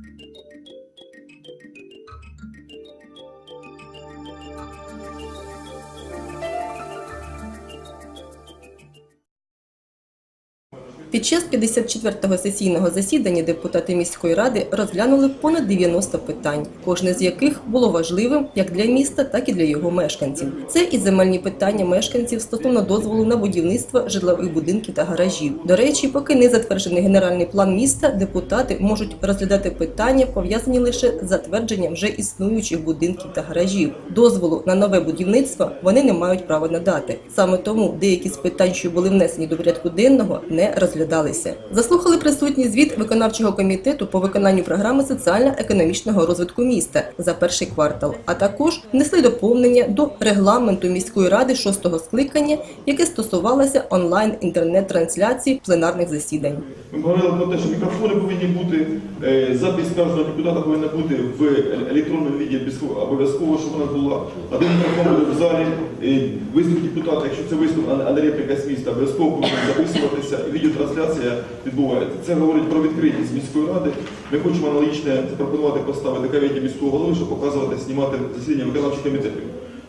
Thank you. Під час 54-го сесійного засідання депутати міської ради розглянули понад 90 питань, кожне з яких було важливим як для міста, так і для його мешканців. Це і земельні питання мешканців стосовно дозволу на будівництво житлових будинків та гаражів. До речі, поки не затверджений генеральний план міста, депутати можуть розглядати питання, пов'язані лише з затвердженням вже існуючих будинків та гаражів. Дозволу на нове будівництво вони не мають права надати. Саме тому деякі з питань, що були внесені до порядку денного, не розглядалися. Заслухали присутній звіт виконавчого комітету по виконанню програми соціально-економічного розвитку міста за перший квартал, а також внесли доповнення до регламенту міської ради шостого скликання, яке стосувалося онлайн інтернет-трансляції пленарних засідань. Ми говорили про те, що мікрофони повинні бути, е, запись кожного депутата повинна бути в електронному віді обов'язково- щоб вона була. Один мікрофон в залі, е, виступ депутата, якщо це виступ, а не- репліка з міста, обов'язково повинна записуватися, і відеотрансляція відбувається. Це говорить про відкритість міської ради. Ми хочемо аналогічне запропонувати поставити кабінеті міського голови, щоб показувати, знімати засідання виконавчих комітетів.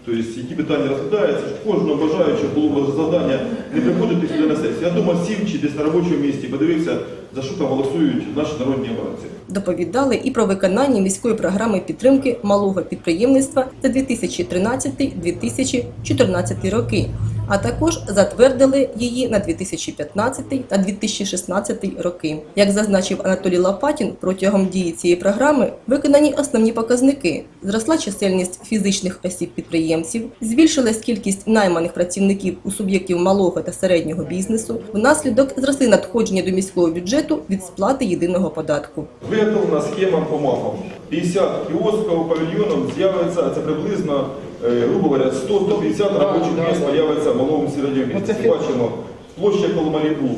Тобто, які питання розглядаються, щоб кожного бажаючого було завдання не приходити сюди на сесію. Я думав, сів чи десь на робочому місці, подивився, за що там голосують наші народні обранці. Доповідали і про виконання міської програми підтримки малого підприємництва за 2013-2014 роки, а також затвердили її на 2015 та 2016 роки. Як зазначив Анатолій Лопатін, протягом дії цієї програми виконані основні показники: зросла чисельність фізичних осіб-підприємців, збільшилась кількість найманих працівників у суб'єктів малого та середнього бізнесу. Внаслідок зросли надходження до міського бюджету від сплати єдиного податку. Виготовлена схема по МАФам. 50 кіосків, павільйонів з'явиться, це приблизно, грубо говоря, 100-150 робочих да, місць да. з'явиться в малому середньому Ну, фі- Бачимо, площа Коломаліту.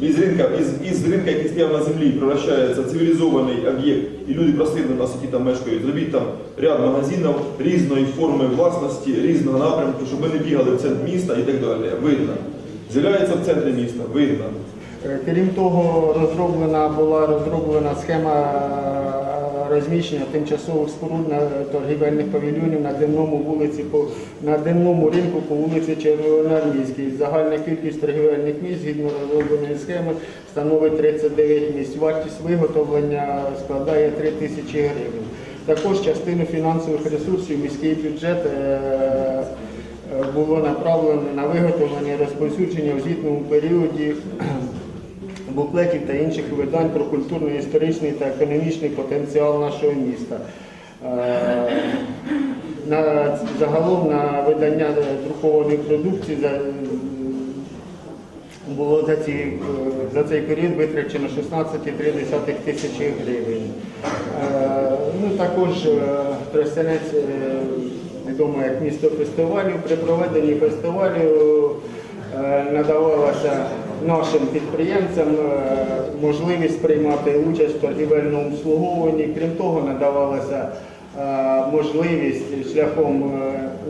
Із ринка, із, із ринка, який стояв на землі, превращається цивілізований об'єкт, і люди просили нас, які там мешкають, зробіть там ряд магазинів різної форми власності, різного напрямку, щоб ми не бігали в центр міста і так далі. Видно. З'являється в центрі міста, видно. Е, Крім того, розроблена була розроблена схема е, розміщення тимчасових споруд на торгівельних павільйонів на денному вулиці по на денному ринку по вулиці Червоноармійській. Загальна кількість торгівельних місць згідно розробленої схеми становить 39 місць. Вартість виготовлення складає 3 тисячі гривень. Також частину фінансових ресурсів міський бюджет. е, е, Було направлено на виготовлення розповсюдження у звітному періоді буклетів та інших видань про культурно-історичний та економічний потенціал нашого міста. Е, На, загалом на видання друкованої продукції за, було за, ці, е, за цей період витрачено 16,3 тисячі гривень. Е, Ну, також е, Тростянець е, відомо як місто фестивалів. При проведенні фестивалю е, надавалася нашим підприємцям е, можливість приймати участь в торгівельному обслуговуванні. Крім того, надавалася е, можливість шляхом,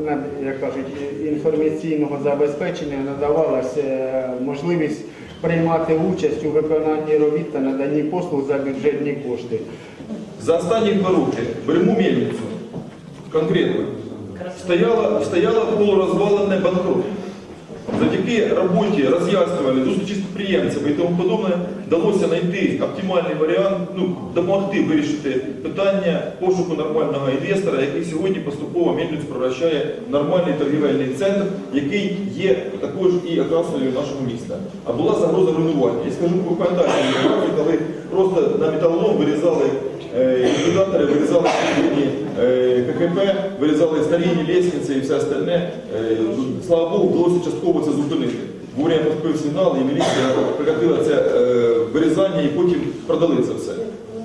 е, як кажуть, інформаційного забезпечення надавалася можливість приймати участь у виконанні робіт та наданні послуг за бюджетні кошти. За останні два роки беремо мельницю конкретно. Стояла, стояла полурозвалене банкрот. Завдяки роботі роз'яснювальної, зустрічі з підприємцями и тому подобне, вдалося знайти оптимальний варіант, ну, допомогти вирішити питання пошуку нормального інвестора, який сьогодні поступово мельницю превращає в нормальний торгівельний центр, який є також і окрасою нашого міста. А була загроза руйнування. Я скажу, ви пам'ятаєте, коли просто на металолом вирізали е, ліквідатори, вирізали сьогодні е, ККП, вирізали старінні лестниці і все остальне. Е, Слава Богу, вдалося частково це зупинити. Вовремя поступив сигнал, і міліція прекратила це е, вирізання і потім продали це все.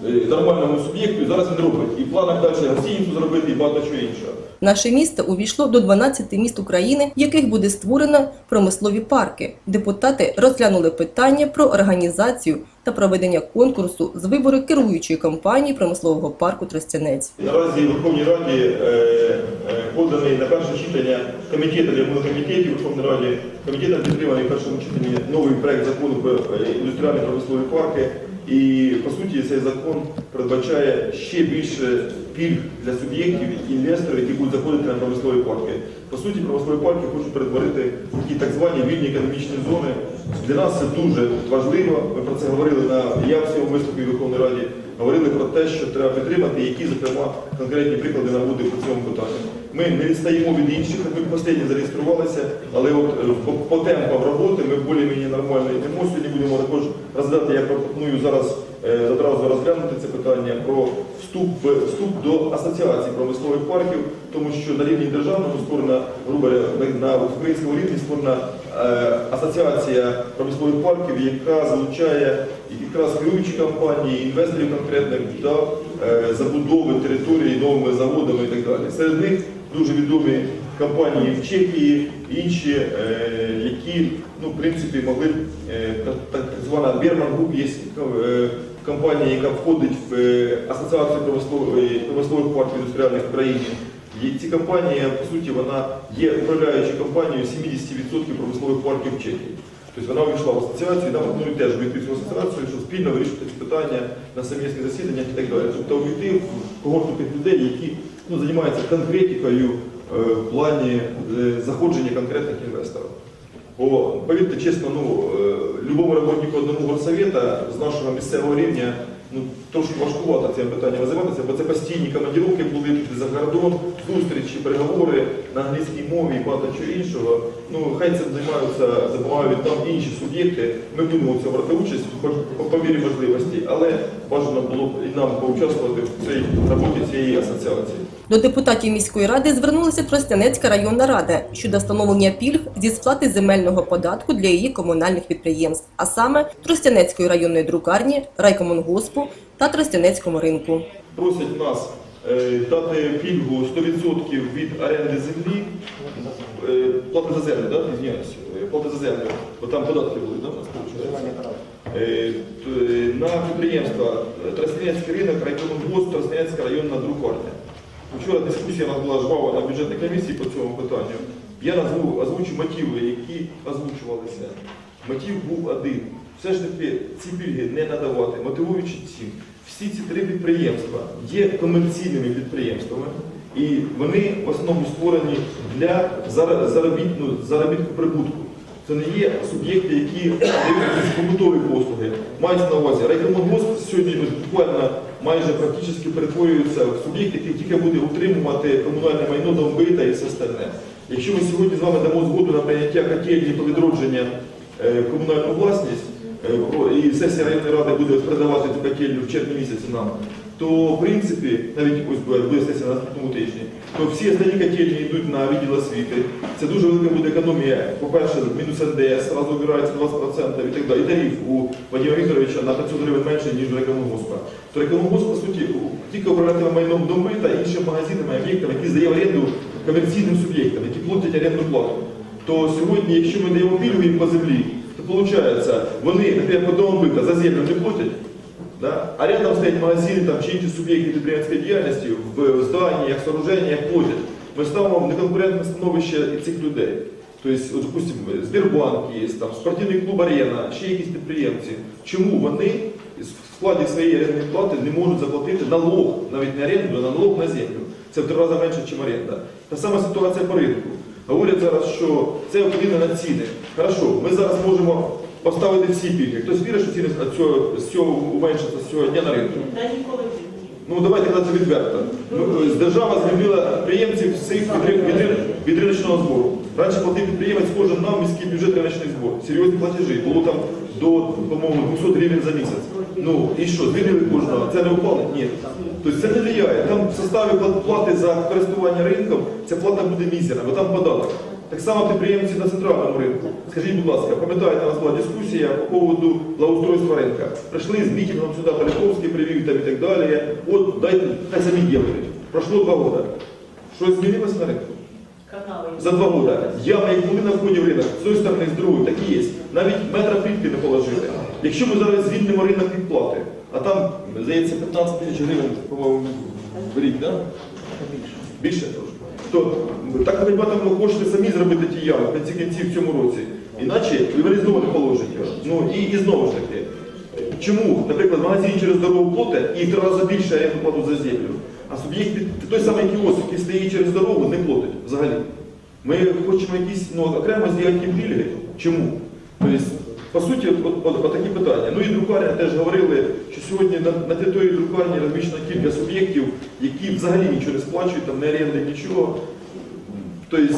Е, Нормальному суб'єкту, і зараз він робить. І в планах далі гостиницю зробити і багато чого іншого. Наше місто увійшло до 12 міст України, в яких буде створено промислові парки. Депутати розглянули питання про організацію та проведення конкурсу з вибору керуючої компанії промислового парку Тростянець. Наразі в Верховній Раді е, е, поданий на перше читання комітетом, я був Верховної Раді, комітетом підтриманий в першому читанні новий проект закону про індустріальні промислові парки. І по суті цей закон передбачає ще більше пільг для суб'єктів інвесторів, які будуть заходити на промислові парки. По суті, промислові парки хочуть перетворити такі так звані вільні економічні зони. Для нас це дуже важливо. Ми про це говорили на я в виступі в Верховній Раді. Говорили про те, що треба підтримати, які, зокрема, конкретні приклади наводив по цьому питанню. Ми не відстаємо від інших, ми останні зареєструвалися, але от е, по, по темпам роботи ми більш-менш нормально йдемо. Сьогодні будемо також розглядати, я пропоную зараз одразу розглянути це питання про вступ, вступ до асоціації промислових парків, тому що на рівні державному створена, грубо на, українському рівні створена е, асоціація промислових парків, яка залучає якраз керуючі компанії, інвесторів конкретних до е, забудови території новими заводами і так далі. Серед них дуже відомі компанії в Чехії, інші, е, які ну, в принципі могли е, так, звана Берман Груп є е, компанія, яка входить в асоціацію промислових, парків індустріальних в країні. І ці компанії, по суті, вона є управляючою компанією 70% промислових парків в Чехії. Тобто вона увійшла в асоціацію, нам пропонують теж вийти в цю асоціацію, щоб спільно вирішити ці питання на совмісних засіданнях і так далі. Тобто увійти в когорту тих людей, які ну, займаються конкретикою в плані е, заходження конкретних інвесторів. Бо, повірте чесно, ну, е, любому роботнику одному горсовета з нашого місцевого рівня ну, трошки важкувато цим питанням займатися, бо це постійні командіровки були за кордон, зустрічі, переговори на англійській мові і багато чого іншого. Ну, хай цим займаються, допомагають там інші суб'єкти. Ми будемо цьому брати участь, хоч по мірі можливості, але бажано було б і нам поучаствувати в цій роботі цієї асоціації. До депутатів міської ради звернулася Тростянецька районна рада щодо встановлення пільг зі сплати земельного податку для її комунальних підприємств, а саме Тростянецької районної друкарні, райкомунгоспу та Тростянецькому ринку. просять нас е, дати пільгу 100% від оренди землі, е, плати за землю, да? Е, плати за землю, бо там податки були, да, На підприємства Тростянецький ринок, райкомунгосп, Тростянецька районна друкарня. Вчора дискусія у нас була жвава на бюджетній комісії по цьому питанню. Я назву, озвучу мотиви, які озвучувалися. Мотив був один. Все ж таки ці пільги не надавати, мотивуючи цим. Всі ці три підприємства є комерційними підприємствами, і вони в основному створені для заробітну, заробітку прибутку. Це не є суб'єкти, які дають побутові послуги. Мається на увазі, райкомунгосп сьогодні буквально майже практично перетворюється в суб'єкт, який тільки буде утримувати комунальне майно домбита і все остальне. Якщо ми сьогодні з вами дамо згоду на прийняття котельні по відродження е, комунальну власність, е, і сесія районної ради буде передавати цю котельню в червні місяці нам, то в принципі, навіть ось буде сесія на наступному тижні, то всі останні котельні йдуть на відділ освіти. Це дуже велика буде економія. По-перше, мінус НДС, одразу обирається 20% і так далі. І тариф у Вадима Вікторовича на 500 гривень менше, ніж у рекомунгоспа. То рекомунгосп, по суті, тільки управлятиме майном доми та іншими магазинами, об'єктами, які здає в оренду комерційним суб'єктам, які платять орендну плату. То сьогодні, якщо ми даємо пільгу їм по землі, то виходить, вони, наприклад, по дому бита за землю не платять, Да? А рядом стоять магазини там, чи інші суб'єкти підприємницької діяльності в зданнях, сооружениях платять. Ми ставимо в неконкурентне становище і цих людей. Тобто, от, допустимо, Сбербанк є, там, спортивний клуб Арена, ще якісь підприємці. Чому вони в складі своєї орендної плати не можуть заплатити налог, навіть не оренду, а налог на землю? Це в три рази менше, ніж оренда. Та сама ситуація по ринку. Говорять зараз, що це вплине на ціни. Хорошо, ми зараз можемо поставити всі пільги. Хтось вірить, що ціни з цього, уменшаться з цього дня на ринку? Та ніколи. Ну давайте казати відверто. Ну, е, Держава звільнила підприємців цих від, від, від риночного збору. Раніше платив підприємець кожен на міський бюджет риночний збор. Серйозні платежі. Було там до, по-моєму, 200 гривень за місяць. Ну і що, звільнили кожного? Це не впало? Ні. Тобто це не впливає. Там в составі плати за користування ринком ця плата буде мізерна, бо там податок. Так само підприємці на центральному ринку. Скажіть, будь ласка, пам'ятаєте, у нас була дискусія по поводу благоустройства ринка. Прийшли з мітингом сюди, Поліковський привів там і так далі. От дайте, хай самі ділають. Пройшло два роки. Щось змінилося на ринку? За два роки. Ями, як були на вході в ринок, з цієї сторони, з другої, так і є. Навіть метра плітки не положили. Якщо ми зараз звільнимо ринок від плати, а там, здається, 15 тисяч гривень, по-моєму, в рік, да? Більше трошки. То так ми матимемо кошти самі зробити ті ями в кінці кінців в цьому році. Іначе ви положення. Ну і, і знову ж таки, чому, наприклад, магазин через дорогу платить і в три рази більше оренду плату за землю, а суб'єкт той самий кіоск, який стоїть через дорогу, не платить взагалі. Ми хочемо якісь ну, окремо зробити пільги. Чому? Тобто, по суті, от, от, от, такі питання. Ну і друкарня теж говорили, що сьогодні на, на території друкарні розміщено кілька суб'єктів, які взагалі нічого не сплачують, там не оренди, нічого. Тобто,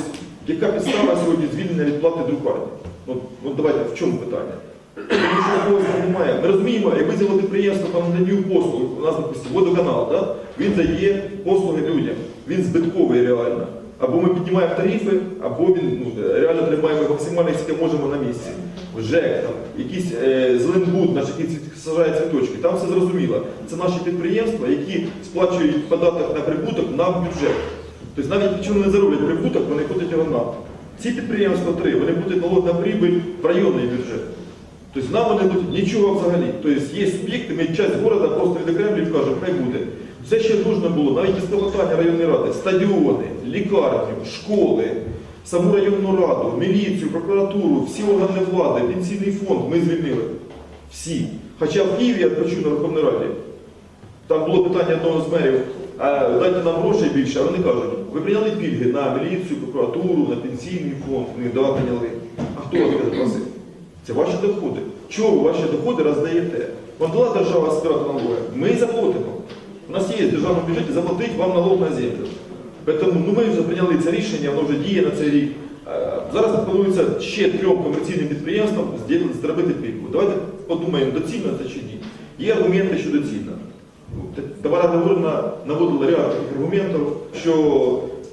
яка підстава сьогодні звільнення від плати друкарні? От, от давайте, в чому питання? Тому що такого немає. Ми розуміємо, якби взяло підприємство по наданню послуг, у нас, допустимо, водоканал, да? він дає послуги людям, він збитковий реально. Або ми піднімаємо тарифи, або він ну, реально максимально, скільки можемо на місці. ЖЕК, там, якийсь е, Зеленбуд, наш, який сажає цвіточки, там все зрозуміло. Це наші підприємства, які сплачують податок на прибуток на бюджет. Тобто навіть якщо вони не зароблять прибуток, вони платять його нам. Ці підприємства три, вони будуть налог на прибиль в районний бюджет. Тобто нам вони будуть нічого взагалі. Тобто є суб'єкти, ми часть міста просто відокремлюємо і кажемо, хай буде. Все ще нужно було, навіть із районної ради, стадіони, лікарню, школи, саму районну раду, міліцію, прокуратуру, всі органи влади, пенсійний фонд ми звільнили. Всі. Хоча в Києві я почув на Верховній Раді. Там було питання одного з мерів, дайте нам грошей більше, а вони кажуть, ви прийняли пільги на міліцію, прокуратуру, на пенсійний фонд, вони да, прийняли. А хто вас це просив? Це ваші доходи. Чого ви ваші доходи роздаєте? Вам дала держава збирати налоги. Ми заплатимо. У нас є в державному бюджеті заплатить вам налог на землю. Тому ну, ми вже прийняли це рішення, воно вже діє на цей рік. Е, Зараз пропонується ще трьом комерційним підприємствам зробити пільгу. Давайте подумаємо, доцільно це чи ні. Є аргументи, що доцільно. Товара Гаврилівна наводила ряд аргументів, що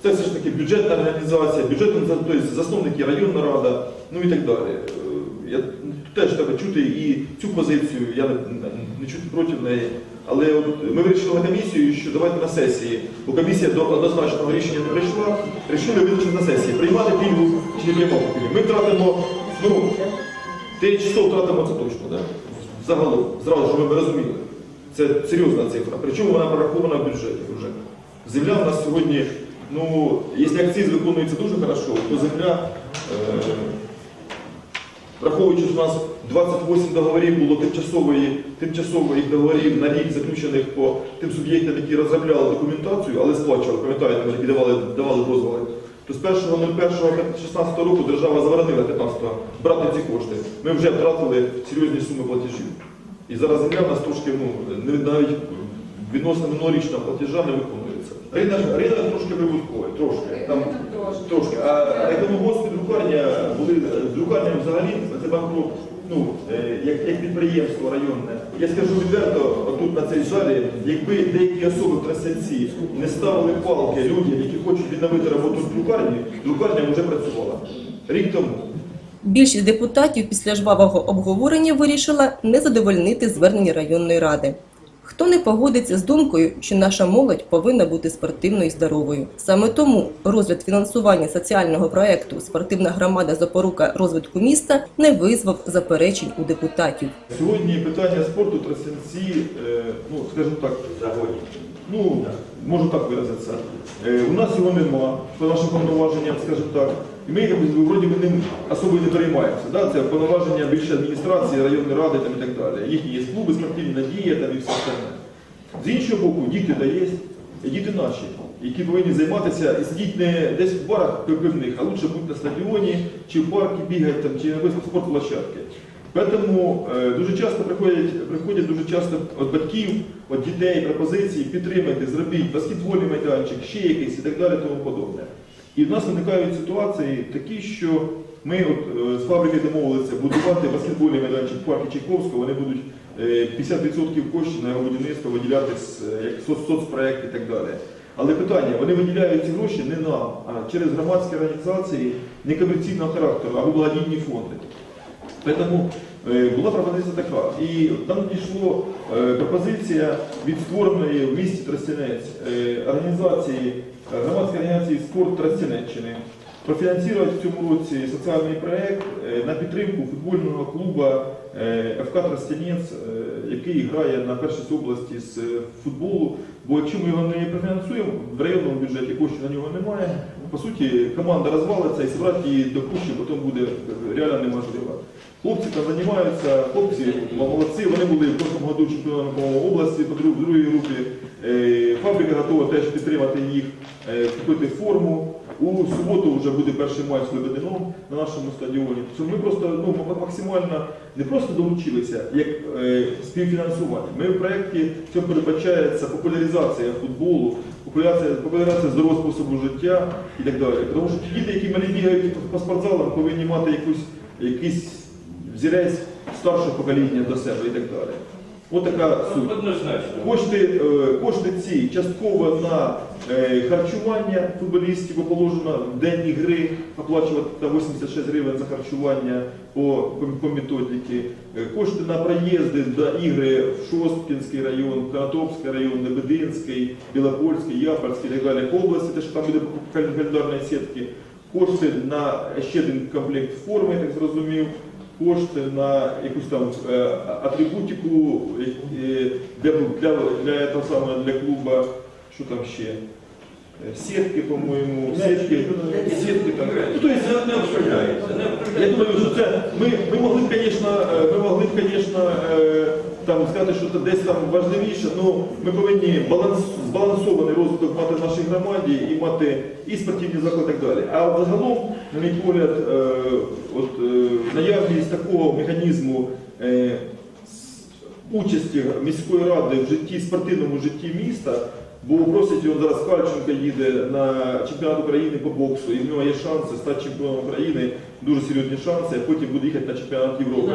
це все ж таки бюджетна організація, бюджетна тобто засновники районна рада, ну і так далі. Е, Я теж треба чути і цю позицію, я не, не чути проти неї. Але ми вирішили на комісію, що давайте на сесії, бо комісія до однозначного рішення не прийшла, рішили визначити на сесії, приймати пільгу чи не приймати пільгу. Ми втратимо, ну, 9 часов втратимо це точно, да? загалом, зразу, щоб ви розуміли. Це серйозна цифра. Причому вона прорахована в бюджеті вже. Земля у нас сьогодні, ну, якщо акциз виконується дуже хорошо, то земля, е, враховуючи, що у нас 28 договорів було тимчасової, тимчасових договорів на рік заключених по тим суб'єктам, які розробляли документацію, але сплачували, пам'ятаєте, ми які давали, давали дозволи. То з 1.01.16 року держава заборонила 15-го брати ці кошти. Ми вже втратили серйозні суми платежів. І зараз земля в нас трошки, ну, навіть відносно минулорічного платежа не виконується. Ринок, ринок трошки прибутковий, трошки. Там, трошки. А економгосп і друкарня були друкарня взагалі, це банкрут, ну, е, як, як підприємство районне. Я скажу відверто, отут на цій залі, якби деякі особи в не ставили палки людям, які хочуть відновити роботу в друкарні, друкарня вже працювала. Рік тому. Більшість депутатів після жвавого обговорення вирішила не задовольнити звернення районної ради. Хто не погодиться з думкою, що наша молодь повинна бути спортивною і здоровою. Саме тому розгляд фінансування соціального проекту Спортивна громада запорука розвитку міста не визвав заперечень у депутатів. Сьогодні питання спорту Тростянці, е, ну, скажімо так, ну, можу так виразитися. Е, У нас його нема, по нашим повноваженням, скажімо так. І ми вроді би ним особо не переймаємося. Да? Це повноваження більше адміністрації, районної ради там, і так далі. Їхні є клуби, спортивні надія там, і все остальне. З іншого боку, діти та є, діти наші, які повинні займатися і сидіти не десь в барах пивних, а лучше бути на стадіоні, чи в парку бігати, там, чи на якоїсь спортплощадці. Тому е, дуже часто приходять, приходять дуже часто від батьків, від дітей пропозиції підтримати, зробіть баскетбольний майданчик, ще якийсь і так далі, тому подобне. І в нас виникають ситуації такі, що ми от, е, з фабрики домовилися будувати баскетбольний майданчик в парку Чайковського, вони будуть е, 50% коштів на його будівництво виділяти з, е, соц, соцпроект і так далі. Але питання, вони виділяють ці гроші не нам, а через громадські організації некомерційного характеру або благодійні фонди. Тому е, була пропозиція така. І там надійшла е, пропозиція від створеної в місті Тростянець е, організації, е, громадської організації спорт Тростянеччини профінансувати в цьому році соціальний проєкт е, на підтримку футбольного клубу е, ФК Тростянець, е, який грає на першій області з футболу Бо якщо ми його не профінансуємо, в районному бюджеті коштів на нього немає. По суті, команда розвалиться і зібрати її до кущі потім буде реально неможливо. Хлопці там займаються, хлопці молодці, вони були в прошлому году чемпіонами по області, по другій групі. Фабрика готова теж підтримати їх, купити форму. У суботу вже буде перший матч з Лебедином на нашому стадіоні. Тобто ми просто ну, максимально не просто долучилися як е, співфінансування. Ми в проєкті цьому передбачається популяризація футболу, популяризація, популяризація здорового способу життя і так далі. Тому що ті діти, які мене бігають по спортзалам, повинні мати якусь, якийсь взірець старшого покоління до себе і так далі. Ось така суть. Однозначно. Кошти, е, кошти ці частково на е, харчування футболістів, положено в день ігри оплачувати та 86 гривень за харчування по, по, методиці. Е, Кошти на проїзди до ігри в Шосткінський район, Конотопський район, Лебединський, Білопольський, Япольський і так далі області, те, що там буде календарної сітки. Кошти на ще один комплект форми, я так зрозумів кошти на якусь там е, атрибутику е, для, для, для, того самого, для клуба, що там ще? Е, Сітки, по-моєму, сітки, сітки там. Ну, то есть, Це не обсуждається. я думаю, що це ми, ми могли б, звісно, ми могли б, звісно, е, там сказати, що це десь там важливіше. Ну ми повинні баланс, збалансований розвиток мати в нашій громаді і мати і спортивні заклади, і так далі. А загалом, на мій погляд, е, от е, наявність такого механізму. Е, Участі міської ради в житті, спортивному житті міста, бо просить його зараз Кальченко їде на чемпіонат України по боксу, і в нього є шанси стати чемпіоном України, дуже серйозні шанси, а потім буде їхати на чемпіонат Європи.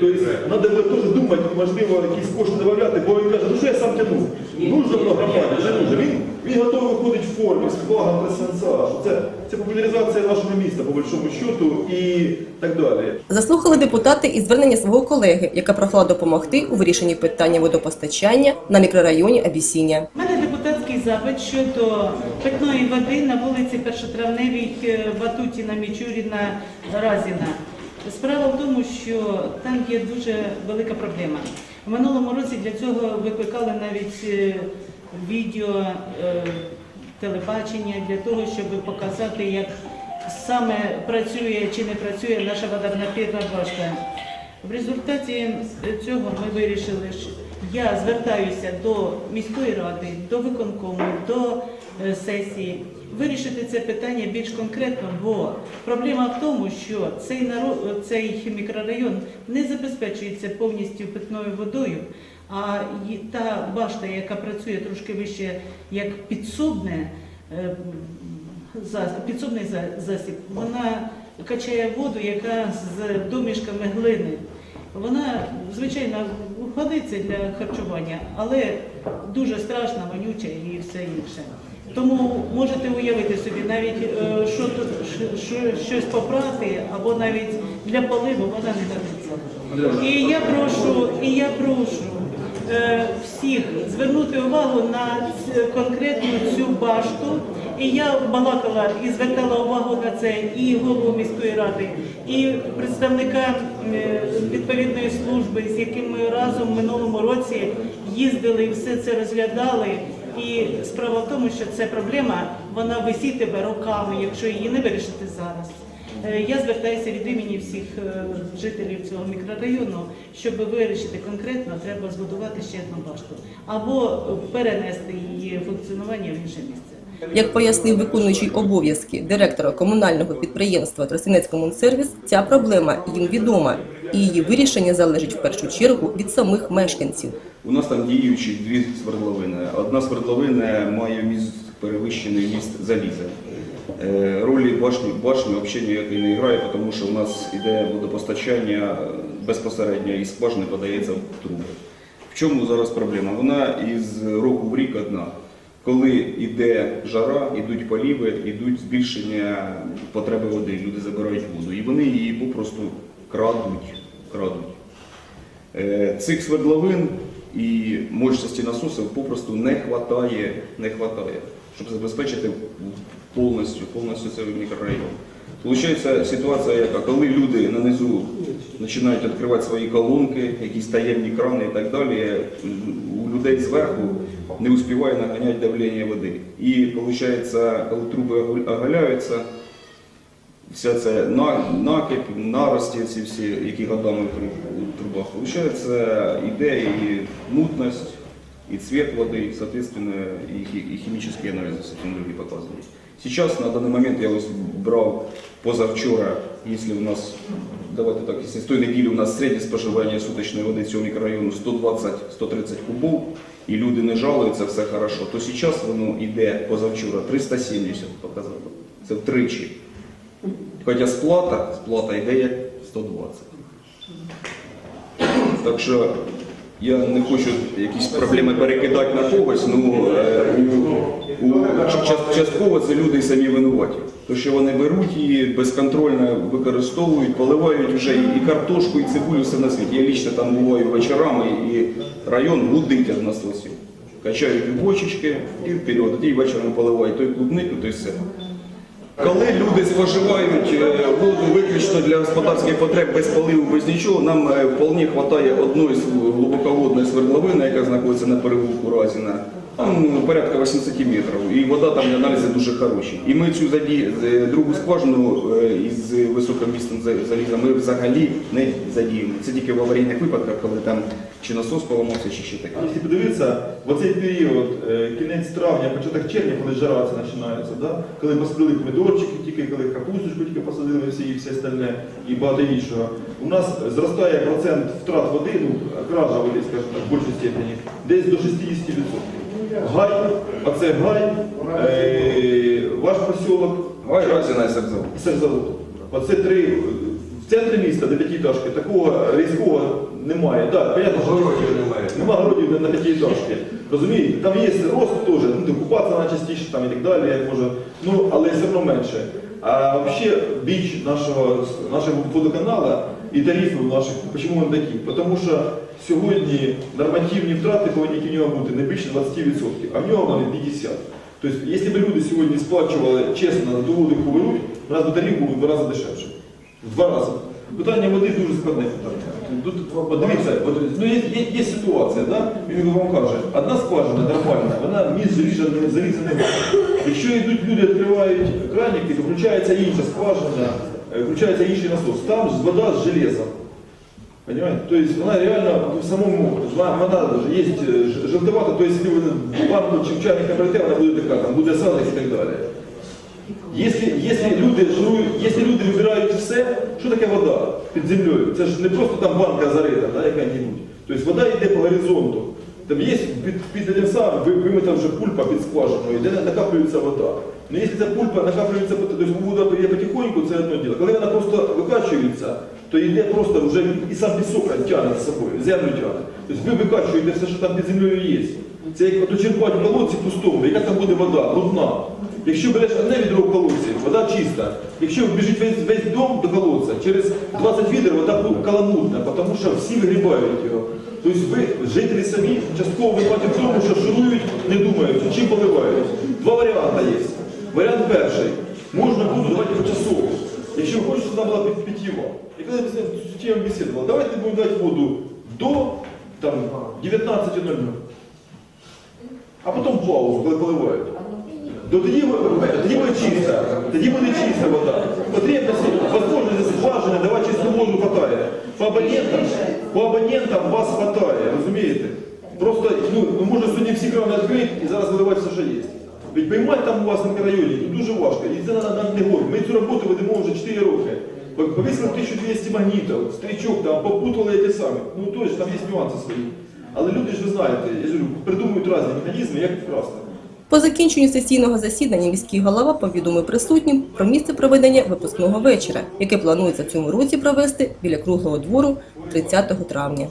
Тобто треба теж думати, можливо, якісь кошти додати, бо він каже, ну що я сам тягну. Нужно воно громаді, нужно. Він, він готовий виходити в формі з флагом Тресенца, що це, це популяризація нашого міста, по большому счету, і так далі. Заслухали депутати і звернення свого колеги, яка прохала допомогти у вирішенні питання водопостачання на мікрорайоні Абісіння. У мене депутатський запит щодо питної води на вулиці Першотравневій, е, Ватутіна, Мічуріна, Разіна. Справа в тому, що там є дуже велика проблема. У минулому році для цього викликали навіть е, відео е, телебачення для того, щоб показати, як саме працює чи не працює наша водонапірна башта. В результаті цього ми вирішили, що я звертаюся до міської ради, до виконкому, до е, сесії. Вирішити це питання більш конкретно, бо проблема в тому, що цей народ, цей мікрорайон не забезпечується повністю питною водою, а та башта, яка працює трошки вище як підсобне, е, підсобний засіб, вона качає воду, яка з домішками глини. Вона, звичайно, годиться для харчування, але дуже страшна, вонюча і все інше. Тому можете уявити собі, навіть е, що, тут- що- що- щось попрати або навіть для поливу вона не годиться. І я прошу, і я прошу всіх звернути увагу на конкретну цю башту. І я балакала і звертала увагу на це і голову міської ради, і представника відповідної служби, з яким ми разом в минулому році їздили і все це розглядали. І справа в тому, що ця проблема вона висітиме роками, якщо її не вирішити зараз. Е, Я звертаюся від імені всіх е, жителів цього мікрорайону, щоб вирішити конкретно, треба збудувати ще одну башту або перенести її функціонування в інше місце. Як пояснив виконуючий обов'язки директора комунального підприємства Тростянецькомунсервіс, ця проблема їм відома, і її вирішення залежить в першу чергу від самих мешканців. У нас там діючі дві свердловини. Одна свердловина має вміст перевищений вміст заліза. Е, Ролі башні, башні взагалі ніякої не грає, тому що у нас іде водопостачання е, безпосередньо із скважини подається в труби. В чому зараз проблема? Вона із року в рік одна. Коли йде жара, йдуть поліви, йдуть збільшення потреби води, люди забирають воду. І вони її попросту крадуть. крадуть. Е, Цих свердловин і мощності насосів попросту не хватає, не хватає, щоб забезпечити повністю, повністю цей мікрорайон. Получається ситуація, яка коли люди на низу починають відкривати свої колонки, якісь таємні крани і так далі, у людей зверху не успіває наганяти давлення води. І виходить, коли труби огу- оголяються, вся ця на- накип, нарості, ці всі, які годами при у трубах, виходить, іде і мутність, и цвет воды, и, соответственно, и, хи- и химические анализы, совсем другие показывают. Сейчас, на данный момент, я ось брав позавчора, если у нас, давайте так, если з той неділі у нас середнє споживання суточної води цього мікрорайону 120-130 кубов, і люди не жалуються, все хорошо, то зараз воно йде позавчора 370 показало. Це втричі. Хоча сплата, сплата йде як 120. Так що я не хочу якісь проблеми перекидати на когось, ну е, у, у, ча- частково це люди самі винуваті. То, що вони беруть її безконтрольно використовують, поливають вже і, картошку, і цибулю, все на світі. Я лічно там буваю вечорами, і район гудить від насосів. Качають бочечки і вперед, і вечором поливають той клубнику, то й все. Коли люди споживають е, воду виключно для господарських потреб без поливу, без нічого, нам е, вполне вистачає одної глибоководної свердловини, яка знаходиться на перевулку Разіна, там ну, порядка 80 метрів, і вода там і аналізи дуже хороші. І ми цю заді, другу скважину із високим містом заліза ми взагалі не задіємо. Це тільки в аварійних випадках, коли там чи насос поламався, чи ще таке. Якщо подивитися, в оцей період, е, кінець травня, початок червня, коли жара це починається, да? коли посадили помідорчики, тільки коли капусточку тільки посадили всі і все остальне, і багато іншого, у нас зростає процент втрат води, ну, кража води, скажімо так, в більшій степені, десь до 60%. Гай, а це гай, е, ваш посілок, і Сакзавод. Сельзавод. Оце три е, в центрі міста, де п'ятиэтажки, такого різкого немає. Так, понятно, що немає. Нема городів на п'ятиэтажки. Розумієте? Там є рост теж, ну, де купатися найчастіше там і так далі, як може, ну, але все одно менше. А взагалі біч нашого, нашого водоканала і тарифів наших, чому вони такі? Тому що сьогодні нормативні втрати повинні в нього бути не більше 20%, а в нього вони 50%. Тобто, якщо б люди сьогодні сплачували чесно ту воду, яку у нас би тариф був в два рази дешевше. В два рази. Питання води дуже складне питання. Тут, от дивіться, от, ну, є, є, є ситуація, да? він вам каже, одна скважина нормальна, вона міст заліза, заліза не має. Якщо йдуть люди, відкривають краники, то включається інша скважина, е, включається інший насос. Там вода з железом. Понимаете? То есть вона реально в самому, вона, вона є ж- жовтовата, то есть якщо ви банку чи в чайник наберете, вона буде така, там буде осадок і так далі. Якщо, якщо, люди якщо люди вибирають все, що таке вода під землею? Це ж не просто там банка зарита, да, яка-небудь. Тобто вода йде по горизонту. Там є під, під ви- вимита вже пульпа під скважиною, де накаплюється вода. Ну якщо ця пульпа накаплюється, тобто вода йде потихоньку, це одне діло. Коли вона просто викачується, то йде просто вже і сам пісок тягне за собою, землю тягне. Тобто ви викачуєте все, що там під землею є. Це як дочерпати в колодці пустому, яка там буде вода, брудна. Якщо береш одне відро в колодці, вода чиста. Якщо біжить весь, весь дом до колодця, через 20 відер вода каламутна, тому що всі вигрібають його. Тобто ви, жителі самі, частково винуваті в тому, що шурують, не думаючи, чим поливають. Два варіанти є. Варіант перший. Можна воду давати почасово. Якщо ви хочете, щоб вона була під питьєва. І коли ми з чим бесідували, давайте будемо давати воду до там, 19.00. А потім паузу, коли поливають. То тоді, ви- тоді буде чиста, тоді буде чиста вода. Потребності, можливості скважини, давати чисту воду хватає. По абонентам, по абонентам вас хватає, розумієте? Просто, ну, ви можете сьогодні всі крани відкрити і зараз виливати все, що є. Ведь поймати там у вас на мікрорайоні тут дуже важко. І це нам не говорить. Ми цю роботу ведемо вже 4 роки. Повісили 1200 магнітів, стрічок там, попутали ті самі. Ну точно, там є нюанси свої. Але люди ж ви знаєте, я ж говорю, придумують різні механізми, як вкрасти. По закінченню сесійного засідання міський голова повідомив присутнім про місце проведення випускного вечора, яке планується в цьому році провести біля круглого двору 30 травня.